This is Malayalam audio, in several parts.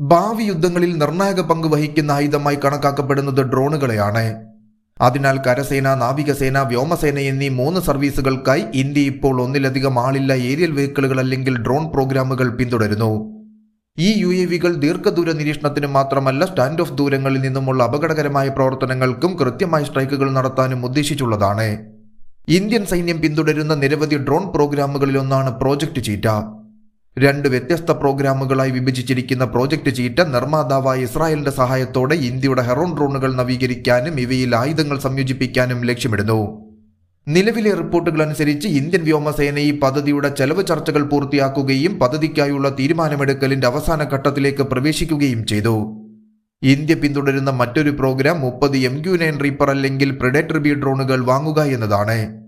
ഭാവി യുദ്ധങ്ങളിൽ നിർണായക പങ്ക് വഹിക്കുന്ന ആയുധമായി കണക്കാക്കപ്പെടുന്നത് ഡ്രോണുകളെയാണ്. അതിനാൽ കരസേന നാവികസേന വ്യോമസേന എന്നീ മൂന്ന് സർവീസുകൾക്കായി ഇന്ത്യ ഇപ്പോൾ ഒന്നിലധികം ആളില്ല ഏരിയൽ വെഹിക്കിളുകൾ അല്ലെങ്കിൽ ഡ്രോൺ പ്രോഗ്രാമുകൾ പിന്തുടരുന്നു. ഈ യു എ വികൾ ദീർഘദൂര നിരീക്ഷണത്തിന് മാത്രമല്ല സ്റ്റാൻഡ് ഓഫ് ദൂരങ്ങളിൽ നിന്നുമുള്ള അപകടകരമായ പ്രവർത്തനങ്ങൾക്കും കൃത്യമായ സ്ട്രൈക്കുകൾ നടത്താനും ഉദ്ദേശിച്ചുള്ളതാണ്. ഇന്ത്യൻ സൈന്യം പിന്തുടരുന്ന നിരവധി ഡ്രോൺ പ്രോഗ്രാമുകളിലൊന്നാണ് പ്രോജക്റ്റ് ചീറ്റ. രണ്ട് വ്യത്യസ്ത പ്രോഗ്രാമുകളായി വിഭജിച്ചിരിക്കുന്ന പ്രോജക്റ്റ് ചീറ്റ നിർമ്മാതാവായ ഇസ്രായേലിന്റെ സഹായത്തോടെ ഇന്ത്യയുടെ ഹെറോൺ ഡ്രോണുകൾ നവീകരിക്കാനും ഇവയിൽ ആയുധങ്ങൾ സംയോജിപ്പിക്കാനും ലക്ഷ്യമിടുന്നു. നിലവിലെ റിപ്പോർട്ടുകൾ അനുസരിച്ച് ഇന്ത്യൻ വ്യോമസേന ഈ പദ്ധതിയുടെ ചെലവ് ചർച്ചകൾ പൂർത്തിയാക്കുകയും പദ്ധതിക്കായുള്ള തീരുമാനമെടുക്കലിന്റെ അവസാന ഘട്ടത്തിലേക്ക് പ്രവേശിക്കുകയും ചെയ്തു. ഇന്ത്യ പിന്തുടരുന്ന മറ്റൊരു പ്രോഗ്രാം മുപ്പത് എം ക്യു നയൻ റീപ്പർ അല്ലെങ്കിൽ പ്രിഡേറ്റർ ബി ഡ്രോണുകൾ വാങ്ങുക എന്നതാണ്.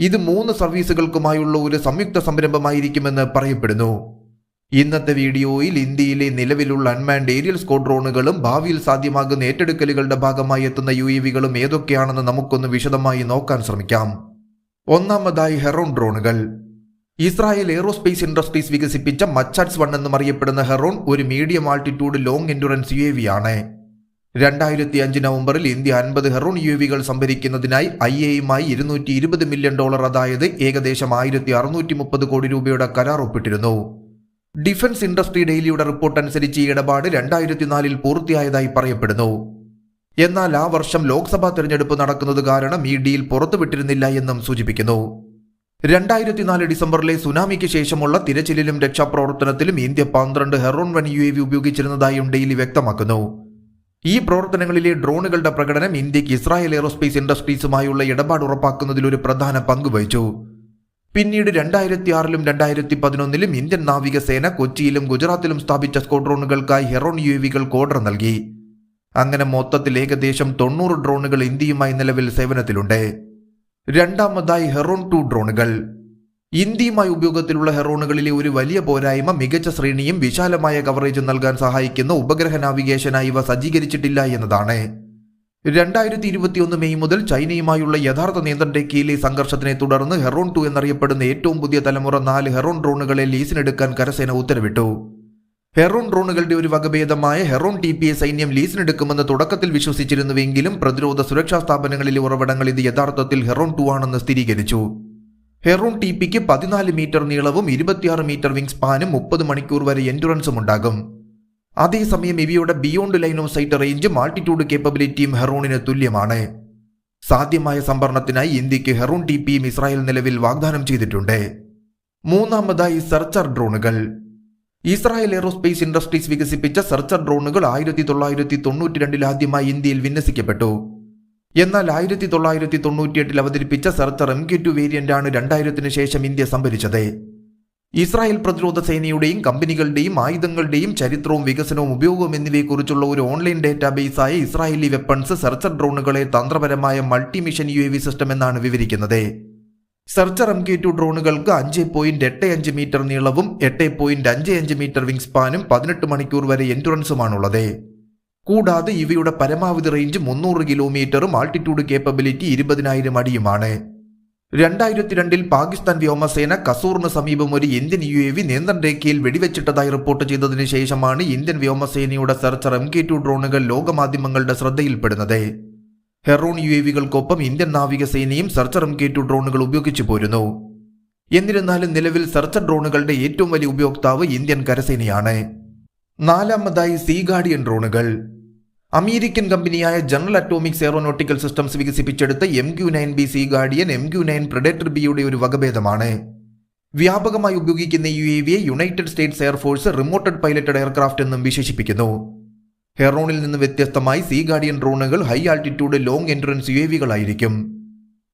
ഇത് മൂന്ന് സർവീസുകൾക്കുമായുള്ള ഒരു സംയുക്ത സംരംഭമായിരിക്കുമെന്ന് പറയപ്പെടുന്നു. ഇന്നത്തെ വീഡിയോയിൽ ഇന്ത്യയിലെ നിലവിലുള്ള അൺമാൻഡ് ഏരിയൽ സ്ക്വാഡ്രോണുകളും ഭാവിയിൽ സാധ്യമാകുന്ന ഏറ്റെടുക്കലുകളുടെ ഭാഗമായി എത്തുന്ന യു ഇ വികളും ഏതൊക്കെയാണെന്ന് നമുക്കൊന്ന് വിശദമായി നോക്കാൻ ശ്രമിക്കാം. ഒന്നാമതായി ഹെറോൺ ഡ്രോണുകൾ ഇസ്രായേൽ എയ്റോസ്പേസ് ഇൻഡസ്ട്രീസ് വികസിപ്പിച്ച മച്ചാറ്റ്സ് വൺ എന്നും അറിയപ്പെടുന്ന ഹെറോൺ ഒരു medium altitude long endurance U A V ആണ്. രണ്ടായിരത്തി അഞ്ച് നവംബറിൽ ഇന്ത്യ അൻപത് ഹെറോൺ യു വികൾ സംഭരിക്കുന്നതിനായി ഐ എയുമായി ഇരുന്നൂറ്റി ഇരുപത് മില്യൺ ഡോളർ അതായത് ഏകദേശം ആയിരത്തി അറുന്നൂറ്റി മുപ്പത് കോടി രൂപയുടെ കരാർ ഒപ്പിട്ടിരുന്നു. ഡിഫൻസ് ഇൻഡസ്ട്രി ഡെയിലിയുടെ റിപ്പോർട്ട് അനുസരിച്ച് ഈ ഇടപാട് രണ്ടായിരത്തി നാലിൽ പൂർത്തിയായതായി പറയപ്പെടുന്നു. എന്നാൽ ആ വർഷം ലോക്സഭാ തെരഞ്ഞെടുപ്പ് നടക്കുന്നത് കാരണം ഈ ഡീൽ പുറത്തുവിട്ടിരുന്നില്ല എന്നും സൂചിപ്പിക്കുന്നു. രണ്ടായിരത്തി നാല് ഡിസംബറിലെ സുനാമിക്ക് ശേഷമുള്ള തിരച്ചിലിലും രക്ഷാപ്രവർത്തനത്തിലും ഇന്ത്യ പന്ത്രണ്ട് Heron one U A V ഉപയോഗിച്ചിരുന്നതായും daily വ്യക്തമാക്കുന്നു. ഈ പ്രവർത്തനങ്ങളിലെ ഡ്രോണുകളുടെ പ്രകടനം ഇന്ത്യയ്ക്ക് ഇസ്രായേൽ എയറോസ്പേസ് ഇൻഡസ്ട്രീസുമായുള്ള ഇടപാട് ഉറപ്പാക്കുന്നതിൽ ഒരു പ്രധാന പങ്ക് വഹിച്ചു. പിന്നീട് രണ്ടായിരത്തി ആറിലും രണ്ടായിരത്തി പതിനൊന്നിലും ഇന്ത്യൻ നാവികസേന കൊച്ചിയിലും ഗുജറാത്തിലും സ്ഥാപിച്ച സ്ക്വാഡ്രോണുകൾക്കായി ഹെറോൺ യു വികൾ ഓർഡർ നൽകി. അങ്ങനെ മൊത്തത്തിൽ ഏകദേശം തൊണ്ണൂറ് ഡ്രോണുകൾ ഇന്ത്യയുമായി നിലവിൽ സേവനത്തിലുണ്ട്. രണ്ടാമതായി ഹെറോൺ ടു ഡ്രോണുകൾ. ഇന്ത്യയുമായി ഉപയോഗത്തിലുള്ള ഹെറോണുകളിലെ ഒരു വലിയ പോരായ്മ മികച്ച ശ്രേണിയും വിശാലമായ കവറേജും നൽകാൻ സഹായിക്കുന്ന ഉപഗ്രഹ നാവിഗേഷനായി ഇവ സജ്ജീകരിച്ചിട്ടില്ല എന്നതാണ്. രണ്ടായിരത്തി ഇരുപത്തിയൊന്ന് മെയ് മുതൽ ചൈനയുമായുള്ള യഥാർത്ഥ നിയന്ത്രണ രേഖയിലെ സംഘർഷത്തിനെ തുടർന്ന് ഹെറോൺ ടു എന്നറിയപ്പെടുന്ന ഏറ്റവും പുതിയ തലമുറ നാല് ഹെറോൺ ഡ്രോണുകളെ ലീസിനെടുക്കാൻ കരസേന ഉത്തരവിട്ടു. ഹെറോൺ ഡ്രോണുകളുടെ ഒരു വകഭേദമായ ഹെറോൺ ടി പി എ സൈന്യം ലീസിനെടുക്കുമെന്ന് തുടക്കത്തിൽ വിശ്വസിച്ചിരുന്നുവെങ്കിലും പ്രതിരോധ സുരക്ഷാ സ്ഥാപനങ്ങളിലെ ഉറവിടങ്ങൾ ഇത് യഥാർത്ഥത്തിൽ ഹെറോൺ ടു ആണെന്ന് സ്ഥിരീകരിച്ചു. ഹെറോൺ ടി പിക്ക് പതിനാല് മീറ്റർ നീളവും ഇരുപത്തിയാറ് മീറ്റർ വിങ് സ്പാനും മുപ്പത് മണിക്കൂർ വരെ എൻഡുറൻസും ഉണ്ടാകും അതേസമയം ഇവയുടെ ബിയോണ്ട് ലൈൻ ഓഫ് സൈറ്റ് റേഞ്ചും ആൾട്ടിറ്റ്യൂഡ് കേപ്പബിലിറ്റിയും ഹെറോണിന് തുല്യമാണ്. സാധ്യമായ സംഭരണത്തിനായി ഇന്ത്യയ്ക്ക് ഹെറോൺ ടി പിയും ഇസ്രായേൽ നിലവിൽ വാഗ്ദാനം ചെയ്തിട്ടുണ്ട്. മൂന്നാമതായി സെർച്ചർ ഡ്രോണുകൾ. ഇസ്രായേൽ എയ്റോസ്പേസ് ഇൻഡസ്ട്രീസ് വികസിപ്പിച്ച സെർച്ചർ ഡ്രോണുകൾ ആയിരത്തി തൊള്ളായിരത്തി തൊണ്ണൂറ്റി രണ്ടിൽ ആദ്യമായി ഇന്ത്യയിൽ വിന്യസിക്കപ്പെട്ടു. എന്നാൽ ആയിരത്തി തൊള്ളായിരത്തി തൊണ്ണൂറ്റിയെട്ടിൽ അവതരിപ്പിച്ച സെർച്ചർ എം കെ ടു വേരിയന്റാണ് രണ്ടായിരത്തിന് ശേഷം ഇന്ത്യ സംഭരിച്ചത്. ഇസ്രായേൽ പ്രതിരോധ സേനയുടെയും കമ്പനികളുടെയും ആയുധങ്ങളുടെയും ചരിത്രവും വികസനവും ഉപയോഗവും എന്നിവയെക്കുറിച്ചുള്ള ഒരു ഓൺലൈൻ ഡേറ്റാബേസായ ഇസ്രായേലി വെപ്പൺസ് സെർച്ചർ ഡ്രോണുകളെ തന്ത്രപരമായ multi mission U A V system എന്നാണ് വിവരിക്കുന്നത്. സെർച്ചർ എം കെ ടു ഡ്രോണുകൾക്ക് അഞ്ച് പോയിന്റ് എട്ട് അഞ്ച് മീറ്റർ നീളവും എട്ട് പോയിന്റ് അഞ്ച് അഞ്ച് മീറ്റർ വിങ്സ്പാനും പതിനെട്ട് മണിക്കൂർ വരെ എൻഡുറൻസുമാണുള്ളത്. കൂടാതെ ഇവയുടെ പരമാവധി റേഞ്ച് മുന്നൂറ് കിലോമീറ്ററും ആൾട്ടിറ്റ്യൂഡ് കേപ്പബിലിറ്റി ഇരുപതിനായിരം അടിയുമാണ്. രണ്ടായിരത്തി രണ്ടിൽ പാകിസ്ഥാൻ വ്യോമസേന കസൂറിന് സമീപം ഒരു ഇന്ത്യൻ യു എ വി നിയന്ത്രണ രേഖയിൽ വെടിവെച്ചിട്ടതായി റിപ്പോർട്ട് ചെയ്തതിനു ശേഷമാണ് ഇന്ത്യൻ വ്യോമസേനയുടെ സെർച്ചർ എം കെ ടു ഡ്രോണുകൾ ലോകമാധ്യമങ്ങളുടെ ശ്രദ്ധയിൽപ്പെടുന്നത്. ഹെറോൺ യു എ വികൾക്കൊപ്പം ഇന്ത്യൻ നാവികസേനയും സെർച്ചർ എം കെ ടു ഡ്രോണുകൾ ഉപയോഗിച്ചു പോരുന്നു. എന്നിരുന്നാലും നിലവിൽ സെർച്ചർ ഡ്രോണുകളുടെ ഏറ്റവും വലിയ ഉപയോക്താവ് ഇന്ത്യൻ കരസേനയാണ്. നാലാമതായി സീ ഗാർഡിയൻ ഡ്രോണുകൾ. അമേരിക്കൻ കമ്പനിയായ ജനറൽ അറ്റോമിക്സ് എയറോനോട്ടിക്കൽ സിസ്റ്റംസ് വികസിപ്പിച്ചെടുത്ത M Q nine B sea guardian M Q nine predator ബിയുടെ ഒരു വകഭേദമാണ്. വ്യാപകമായി ഉപയോഗിക്കുന്ന U A വിയെ United States air force remoted piloted aircraft എന്നും വിശേഷിപ്പിക്കുന്നു. ഹെറോണിൽ നിന്ന് വ്യത്യസ്തമായി സീ ഗാർഡിയൻ ഡ്രോണുകൾ high altitude long endurance U A വികളായിരിക്കും.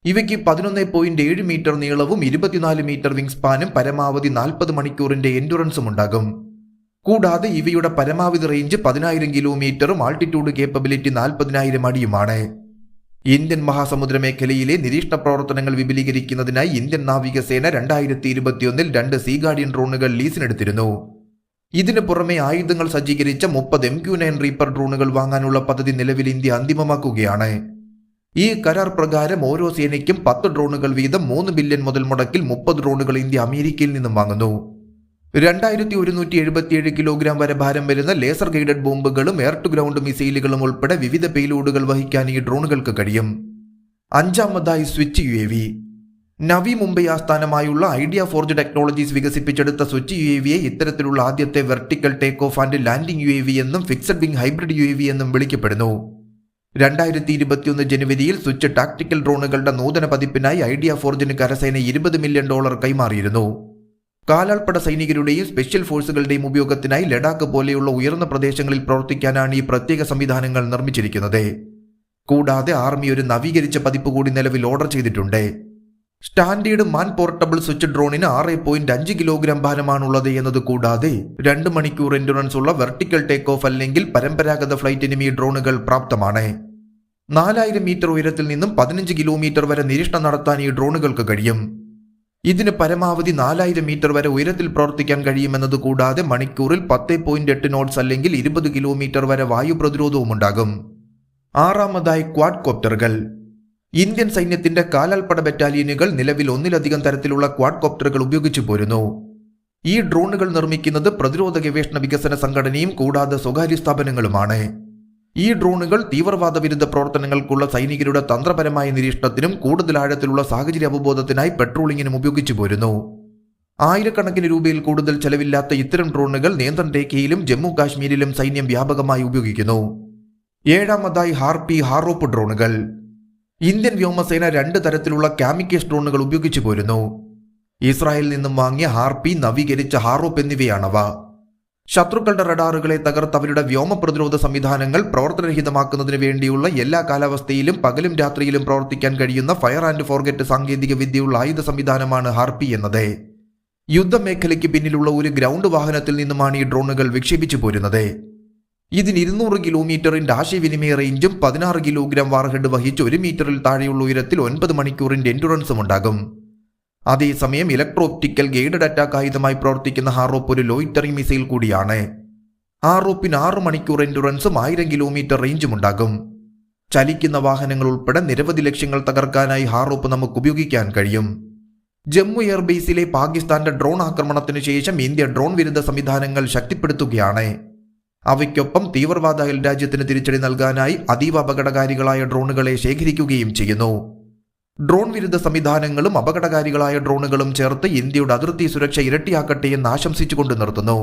ഇവയ്ക്ക് പതിനൊന്ന് പോയിന്റ് ഏഴ് മീറ്റർ നീളവും ഇരുപത്തിനാല് മീറ്റർ വിങ് സ്പാനും പരമാവധി നാൽപ്പത് മണിക്കൂറിന്റെ എൻഡുറൻസും ഉണ്ടാകും. കൂടാതെ ഇവയുടെ പരമാവധി റേഞ്ച് പതിനായിരം കിലോമീറ്ററും ആൾട്ടിറ്റ്യൂഡ് കേപ്പബിലിറ്റി നാൽപ്പതിനായിരം അടിയുമാണ്. ഇന്ത്യൻ മഹാസമുദ്ര മേഖലയിലെ നിരീക്ഷണ പ്രവർത്തനങ്ങൾ വിപുലീകരിക്കുന്നതിനായി ഇന്ത്യൻ നാവികസേന രണ്ടായിരത്തി ഇരുപത്തിയൊന്നിൽ രണ്ട് സീ ഗാർഡിയൻ ഡ്രോണുകൾ ലീസിനെടുത്തിരുന്നു ഇതിനു പുറമെ ആയുധങ്ങൾ സജ്ജീകരിച്ച മുപ്പത് എം ക്യു നയൻ റീപ്പർ ഡ്രോണുകൾ വാങ്ങാനുള്ള പദ്ധതി നിലവിൽ ഇന്ത്യ അന്തിമമാക്കുകയാണ്. ഈ കരാർ പ്രകാരം ഓരോ സേനയ്ക്കും പത്ത് ഡ്രോണുകൾ വീതം മൂന്ന് ബില്യൺ മുതൽ മുടക്കിൽ മുപ്പത് ഡ്രോണുകൾ ഇന്ത്യ അമേരിക്കയിൽ നിന്നും വാങ്ങുന്നു. രണ്ടായിരത്തി ഒരുന്നൂറ്റി എഴുപത്തിയേഴ് കിലോഗ്രാം വരെ ഭാരം വരുന്ന ലേസർ ഗൈഡഡ് ബോംബുകളും എയർ ടു ഗ്രൗണ്ട് മിസൈലുകളും ഉൾപ്പെടെ വിവിധ പേലോഡുകൾ വഹിക്കാൻ ഈ ഡ്രോണുകൾക്ക് കഴിയും. അഞ്ചാമതായി switch U A V Navi Mumbai ആസ്ഥാനമായുള്ള ഐഡിയ ഫോർജ് ടെക്നോളജീസ് വികസിപ്പിച്ചെടുത്ത സ്വിച്ച് യു എ വിയെ ഇത്തരത്തിലുള്ള ആദ്യത്തെ vertical take off and landing U A V എന്നും fixed wing hybrid U A V എന്നും വിളിക്കപ്പെടുന്നു. രണ്ടായിരത്തി ഇരുപത്തിയൊന്ന് ജനുവരിയിൽ സ്വിച്ച് ടാക്ടിക്കൽ ഡ്രോണുകളുടെ നൂതന പതിപ്പിനായി ഐഡിയ ഫോർജിന് കരസേന ഇരുപത് മില്യൺ ഡോളർ കൈമാറിയിരുന്നു. കാലാൾപ്പട സൈനികരുടെയും സ്പെഷ്യൽ ഫോഴ്സുകളുടെയും ഉപയോഗത്തിനായി ലഡാക്ക് പോലെയുള്ള ഉയർന്ന പ്രദേശങ്ങളിൽ പ്രവർത്തിക്കാനാണ് ഈ പ്രത്യേക സംവിധാനങ്ങൾ നിർമ്മിച്ചിരിക്കുന്നത്. കൂടാതെ ആർമി ഒരു നവീകരിച്ച പതിപ്പ് കൂടി നിലവിൽ ഓർഡർ ചെയ്തിട്ടുണ്ട്. സ്റ്റാൻഡേർഡ് മാൻ പോർട്ടബിൾ സ്വിച്ച് ഡ്രോണിന് ആറ് പോയിന്റ് അഞ്ച് കിലോഗ്രാം ഭാരമാണുള്ളത് എന്നത് കൂടാതെ രണ്ട് മണിക്കൂർ എൻഡുറൻസ് ഉള്ള വെർട്ടിക്കൽ ടേക്ക് ഓഫ് അല്ലെങ്കിൽ പരമ്പരാഗത ഫ്ലൈറ്റിനും ഈ ഡ്രോണുകൾ പ്രാപ്തമാണ്. നാലായിരം മീറ്റർ ഉയരത്തിൽ നിന്നും പതിനഞ്ച് കിലോമീറ്റർ വരെ നിരീക്ഷണം നടത്താൻ ഈ ഡ്രോണുകൾക്ക് കഴിയും. ഇതിന് പരമാവധി നാലായിരം മീറ്റർ വരെ ഉയരത്തിൽ പ്രവർത്തിക്കാൻ കഴിയുമെന്നത് കൂടാതെ മണിക്കൂറിൽ പത്ത് പോയിന്റ് എട്ട് നോട്ട്സ് അല്ലെങ്കിൽ ഇരുപത് കിലോമീറ്റർ വരെ വായു പ്രതിരോധവും ഉണ്ടാകും. ആറാമതായി ക്വാഡ് കോപ്റ്ററുകൾ ഇന്ത്യൻ സൈന്യത്തിന്റെ കാലാൽപ്പട ബറ്റാലിയനുകൾ നിലവിൽ ഒന്നിലധികം തരത്തിലുള്ള ക്വാഡ് കോപ്റ്ററുകൾ ഉപയോഗിച്ചു പോരുന്നു. ഈ ഡ്രോണുകൾ നിർമ്മിക്കുന്നത് പ്രതിരോധ ഗവേഷണ വികസന സംഘടനയും കൂടാതെ സ്വകാര്യ സ്ഥാപനങ്ങളുമാണ്. ഈ ഡ്രോണുകൾ തീവ്രവാദ വിരുദ്ധ പ്രവർത്തനങ്ങൾക്കുള്ള സൈനികരുടെ തന്ത്രപരമായ നിരീക്ഷണത്തിനും കൂടുതൽ ആഴത്തിലുള്ള സാഹചര്യ അവബോധത്തിനായി പെട്രോളിങ്ങിനും ഉപയോഗിച്ചു പോരുന്നു. ആയിരക്കണക്കിന് രൂപയിൽ കൂടുതൽ ചെലവില്ലാത്ത ഇത്തരം ഡ്രോണുകൾ നിയന്ത്രണ രേഖയിലും ജമ്മു കാശ്മീരിലും സൈന്യം വ്യാപകമായി ഉപയോഗിക്കുന്നു. ഏഴാമതായി ഹാർപി ഹാറോപ്പ് ഡ്രോണുകൾ. ഇന്ത്യൻ വ്യോമസേന രണ്ട് തരത്തിലുള്ള കാമിക്കേസ് ഡ്രോണുകൾ ഉപയോഗിച്ചു പോരുന്നു. ഇസ്രായേലിൽ നിന്നും വാങ്ങിയ ഹാർപി നവീകരിച്ച ഹാറോപ്പ് എന്നിവയാണവ. ശത്രുക്കളുടെ റഡാറുകളെ തകർത്ത് അവരുടെ വ്യോമ പ്രതിരോധ സംവിധാനങ്ങൾ പ്രവർത്തനരഹിതമാക്കുന്നതിന് വേണ്ടിയുള്ള എല്ലാ കാലാവസ്ഥയിലും പകലും രാത്രിയിലും പ്രവർത്തിക്കാൻ കഴിയുന്ന ഫയർ ആൻഡ് ഫോർഗെറ്റ് സാങ്കേതിക വിദ്യയുള്ള ആയുധ സംവിധാനമാണ് ഹാർപി എന്നത്. യുദ്ധമേഖലയ്ക്ക് പിന്നിലുള്ള ഒരു ഗ്രൗണ്ട് വാഹനത്തിൽ നിന്നുമാണ് ഈ ഡ്രോണുകൾ വിക്ഷേപിച്ചു പോരുന്നത്. ഇതിന് ഇരുന്നൂറ് കിലോമീറ്ററിന്റെ ആശയവിനിമയ റേഞ്ചും പതിനാറ് കിലോഗ്രാം വാർഹെഡ് വഹിച്ച് ഒരു മീറ്ററിൽ താഴെയുള്ള ഉയരത്തിൽ ഒൻപത് മണിക്കൂറിന്റെ എൻഡുറൻസും ഉണ്ടാകും. അതേസമയം ഇലക്ട്രോ ഒപ്റ്റിക്കൽ ഗൈഡഡ് അറ്റാക്ക് ആയുധമായി പ്രവർത്തിക്കുന്ന ഹാറോപ്പ് ഒരു ലോയിറ്ററി മിസൈൽ കൂടിയാണ്. ആറോപ്പിന് ആറ് മണിക്കൂർ എൻഡുറൻസും ആയിരം കിലോമീറ്റർ റേഞ്ചും ഉണ്ടാകും. ചലിക്കുന്ന വാഹനങ്ങൾ ഉൾപ്പെടെ നിരവധി ലക്ഷ്യങ്ങൾ തകർക്കാനായി ഹാറോപ്പ് നമുക്ക് ഉപയോഗിക്കാൻ കഴിയും. ജമ്മു എയർബേസിലെ പാകിസ്ഥാന്റെ ഡ്രോൺ ആക്രമണത്തിനു ശേഷം ഇന്ത്യ ഡ്രോൺ വിരുദ്ധ സംവിധാനങ്ങൾ ശക്തിപ്പെടുത്തുകയാണ്. അവയ്ക്കൊപ്പം തീവ്രവാദ അയൽ രാജ്യത്തിന് തിരിച്ചടി നൽകാനായി അതീവ അപകടകാരികളായ ഡ്രോണുകളെ ശേഖരിക്കുകയും ചെയ്യുന്നു. ഡ്രോൺ വിരുദ്ധ സംവിധാനങ്ങളും അപകടകാരികളായ ഡ്രോണുകളും ചേർത്ത് ഇന്ത്യയുടെ അതിർത്തി സുരക്ഷ ഇരട്ടിയാക്കട്ടെ എന്ന് ആശംസിച്ചുകൊണ്ട് നിർത്തുന്നു.